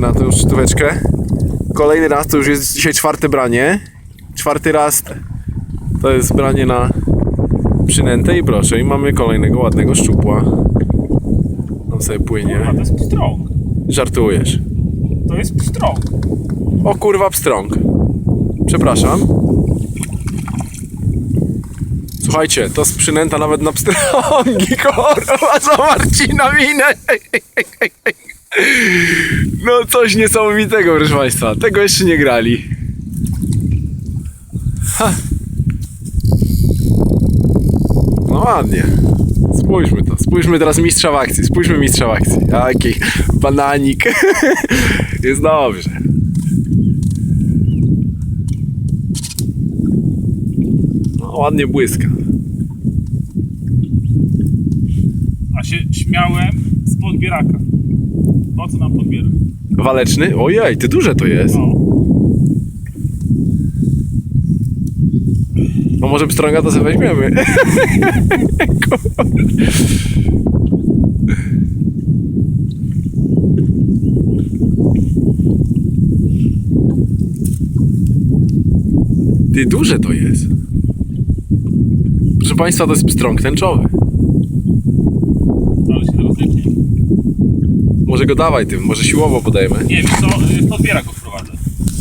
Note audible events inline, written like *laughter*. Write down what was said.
Patrzcie na tę sztyweczkę. Kolejny raz, to już jest dzisiaj czwarte branie. Czwarty raz to jest branie na przynętę i proszę, i mamy kolejnego ładnego szczupła. On sobie płynie. A to jest pstrąg. Żartujesz. To jest pstrąg. O kurwa, pstrąg. Przepraszam. Słuchajcie, to jest przynęta nawet na pstrągi, *laughs* kurwa, za Marcina minę. No coś niesamowitego, proszę Państwa. Tego jeszcze nie grali. Ha. No ładnie. Spójrzmy to. Spójrzmy teraz mistrza w akcji. Spójrzmy mistrza w akcji. Jaki bananik. *laughs* Jest dobrze. No, ładnie błyska. A się śmiałem z podbieraka. Po co nam podbierak? Waleczny? Ojej, ty duże to jest. No. No może pstrąga to sobie weźmiemy. *laughs* Ty, duże to jest. Proszę Państwa, to jest pstrąg tęczowy. Ale się teraz Może go dawaj tym, może siłowo podajemy. Nie wiem co, y, w podbierak go wprowadzę.